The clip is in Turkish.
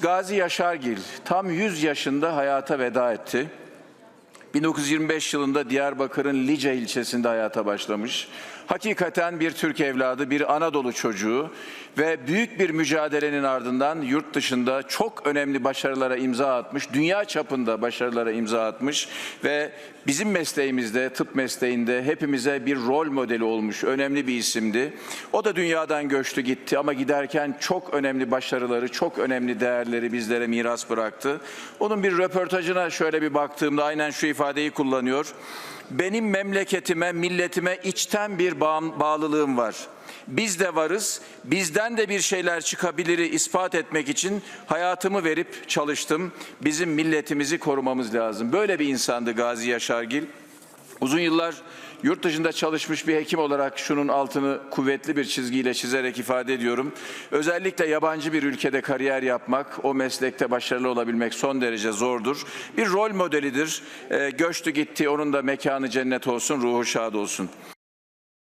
Gazi Yaşargil tam 100 yaşında hayata veda etti. 1925 yılında Diyarbakır'ın Lice ilçesinde hayata başlamış. Hakikaten bir Türk evladı, bir Anadolu çocuğu ve büyük bir mücadelenin ardından yurt dışında çok önemli başarılara imza atmış, dünya çapında başarılara imza atmış ve bizim mesleğimizde, tıp mesleğinde hepimize bir rol modeli olmuş, önemli bir isimdi. O da dünyadan göçtü gitti ama giderken çok önemli başarıları, çok önemli değerleri bizlere miras bıraktı. Onun bir röportajına şöyle bir baktığımda aynen şu ifadeyi kullanıyor. Benim memleketime, milletime içten bir bağım- bağlılığım var. Biz de varız, bizden de bir şeyler çıkabiliri ispat etmek için hayatımı verip çalıştım. Bizim milletimizi korumamız lazım. Böyle bir insandı Gazi Yaşargil. Uzun yıllar yurt dışında çalışmış bir hekim olarak şunun altını kuvvetli bir çizgiyle çizerek ifade ediyorum. Özellikle yabancı bir ülkede kariyer yapmak, o meslekte başarılı olabilmek son derece zordur. Bir rol modelidir. Ee, göçtü gitti, onun da mekanı cennet olsun, ruhu şad olsun.